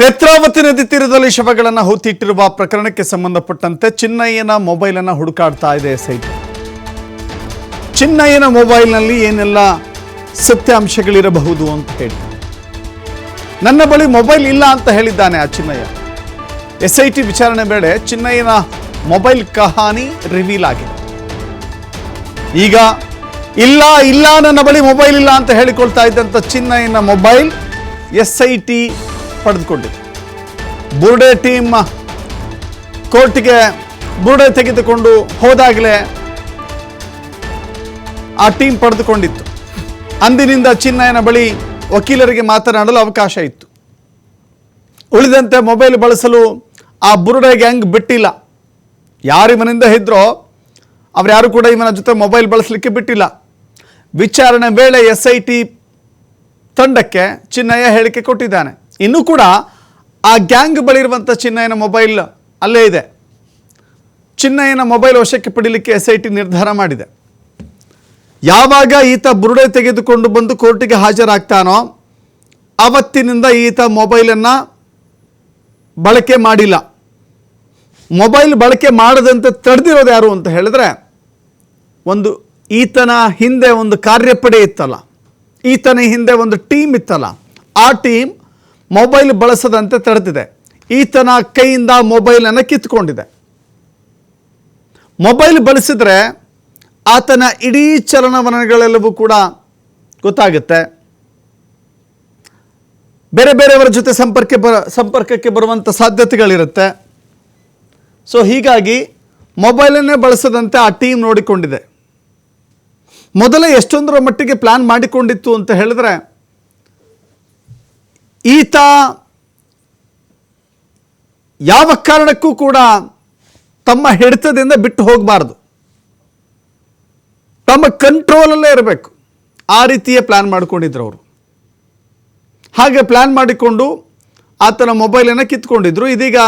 ನೇತ್ರಾವತಿ ನದಿ ತೀರದಲ್ಲಿ ಶವಗಳನ್ನು ಹೂತಿಟ್ಟಿರುವ ಪ್ರಕರಣಕ್ಕೆ ಸಂಬಂಧಪಟ್ಟಂತೆ ಚಿನ್ನಯ್ಯನ ಮೊಬೈಲನ್ನು ಹುಡುಕಾಡ್ತಾ ಇದೆ ಸೈಟ್ ಚಿನ್ನಯ್ಯನ ಮೊಬೈಲ್ನಲ್ಲಿ ಏನೆಲ್ಲ ಸತ್ಯಾಂಶಗಳಿರಬಹುದು ಅಂತ ಹೇಳಿ. ನನ್ನ ಬಳಿ ಮೊಬೈಲ್ ಇಲ್ಲ ಅಂತ ಹೇಳಿದ್ದಾನೆ ಆ ಚಿನ್ನಯ್ಯ. ಎಸ್ ಐ ಟಿ ವಿಚಾರಣೆ ವೇಳೆ ಚಿನ್ನಯ್ಯನ ಮೊಬೈಲ್ ಕಹಾನಿ ರಿವೀಲ್ ಆಗಿದೆ. ಈಗ ಇಲ್ಲ ಇಲ್ಲ ನನ್ನ ಬಳಿ ಮೊಬೈಲ್ ಇಲ್ಲ ಅಂತ ಹೇಳಿಕೊಳ್ತಾ ಇದ್ದಂಥ ಚಿನ್ನಯ್ಯನ ಮೊಬೈಲ್ ಎಸ್ ಐ ಟಿ ಪಡೆದುಕೊಂಡಿದೆ. ಬುರ್ಡೆ ಟೀಮ್ ಕೋರ್ಟ್ಗೆ ಬುರ್ಡೆ ತೆಗೆದುಕೊಂಡು ಹೋದಾಗಲೇ ಆ ಟೀಮ್ ಪಡೆದುಕೊಂಡಿತ್ತು. ಅಂದಿನಿಂದ ಚಿನ್ನಯ್ಯನ ಬಳಿ ವಕೀಲರಿಗೆ ಮಾತನಾಡಲು ಅವಕಾಶ ಇತ್ತು. ಉಳಿದಂತೆ ಮೊಬೈಲ್ ಬಳಸಲು ಆ ಬುರುಡೆ ಗ್ಯಾಂಗ್ ಬಿಟ್ಟಿಲ್ಲ. ಯಾರು ಇವನಿಂದ ಇದ್ರೋ ಯಾರು ಕೂಡ ಇವನ ಜೊತೆ ಮೊಬೈಲ್ ಬಳಸಲಿಕ್ಕೆ ಬಿಟ್ಟಿಲ್ಲ. ವಿಚಾರಣೆ ವೇಳೆ ಎಸ್ ಐ ಟಿ ತಂಡಕ್ಕೆ ಚಿನ್ನಯ್ಯ ಹೇಳಿಕೆ ಕೊಟ್ಟಿದ್ದಾನೆ. ಇನ್ನೂ ಕೂಡ ಆ ಗ್ಯಾಂಗ್ ಬಳಿ ಇರುವಂಥ ಚಿನ್ನಯ್ಯನ ಮೊಬೈಲ್ ಅಲ್ಲೇ ಇದೆ. ಚಿನ್ನಯ್ಯನ ಮೊಬೈಲ್ ವಶಕ್ಕೆ ಪಡೀಲಿಕ್ಕೆ ಎಸ್ ಐ ಟಿ ನಿರ್ಧಾರ ಮಾಡಿದೆ. ಯಾವಾಗ ಈತ ಬುರುಡೆ ತೆಗೆದುಕೊಂಡು ಬಂದು ಕೋರ್ಟಿಗೆ ಹಾಜರಾಗ್ತಾನೋ ಅವತ್ತಿನಿಂದ ಈತ ಮೊಬೈಲನ್ನು ಬಳಕೆ ಮಾಡಿಲ್ಲ. ಮೊಬೈಲ್ ಬಳಕೆ ಮಾಡದಂತೆ ತಡೆದಿರೋದು ಯಾರು ಅಂತ ಹೇಳಿದ್ರೆ ಒಂದು ಈತನ ಹಿಂದೆ ಒಂದು ಕಾರ್ಯಪಡೆ ಇತ್ತಲ್ಲ. ಈತನ ಹಿಂದೆ ಒಂದು ಟೀಮ್ ಇತ್ತಲ್ಲ. ಆ ಟೀಮ್ ಮೊಬೈಲ್ ಬಳಸದಂತೆ ತಡೆದಿದೆ ಈತನ ಕೈಯಿಂದ ಮೊಬೈಲನ್ನು ಕಿತ್ಕೊಂಡಿದೆ. ಮೊಬೈಲ್ ಬಳಸಿದರೆ ಆತನ ಇಡೀ ಚಲನವಲನಗಳೆಲ್ಲವೂ ಕೂಡ ಗೊತ್ತಾಗುತ್ತೆ. ಬೇರೆ ಬೇರೆಯವರ ಜೊತೆ ಸಂಪರ್ಕ ಬರ, ಸಂಪರ್ಕಕ್ಕೆ ಬರುವಂಥ ಸಾಧ್ಯತೆಗಳಿರುತ್ತೆ. ಸೊ ಹೀಗಾಗಿ ಮೊಬೈಲನ್ನೇ ಬಳಸದಂತೆ ಆ ಟೀಮ್ ನೋಡಿಕೊಂಡಿದೆ. ಮೊದಲೇ ಎಷ್ಟೊಂದರ ಮಟ್ಟಿಗೆ ಪ್ಲಾನ್ ಮಾಡಿಕೊಂಡಿತ್ತು ಅಂತ ಹೇಳಿದ್ರೆ ಈತ ಯಾವ ಕಾರಣಕ್ಕೂ ಕೂಡ ತಮ್ಮ ಹಿಡಿತದಿಂದ ಬಿಟ್ಟು ಹೋಗಬಾರ್ದು. ತಮ್ಮ ಕಂಟ್ರೋಲಲ್ಲೇ ಇರಬೇಕು. ಆ ರೀತಿಯೇ ಪ್ಲ್ಯಾನ್ ಮಾಡಿಕೊಂಡಿದ್ರು ಅವರು. ಹಾಗೆ ಪ್ಲ್ಯಾನ್ ಮಾಡಿಕೊಂಡು ಆತನ ಮೊಬೈಲನ್ನು ಕಿತ್ಕೊಂಡಿದ್ರು. ಇದೀಗ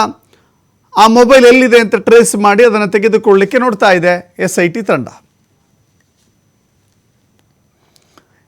ಆ ಮೊಬೈಲ್ ಎಲ್ಲಿದೆ ಅಂತ ಟ್ರೇಸ್ ಮಾಡಿ ಅದನ್ನು ತೆಗೆದುಕೊಳ್ಳಲಿಕ್ಕೆ ನೋಡ್ತಾ ಇದೆ ಎಸ್ ಐ ಟಿ ತಂಡ.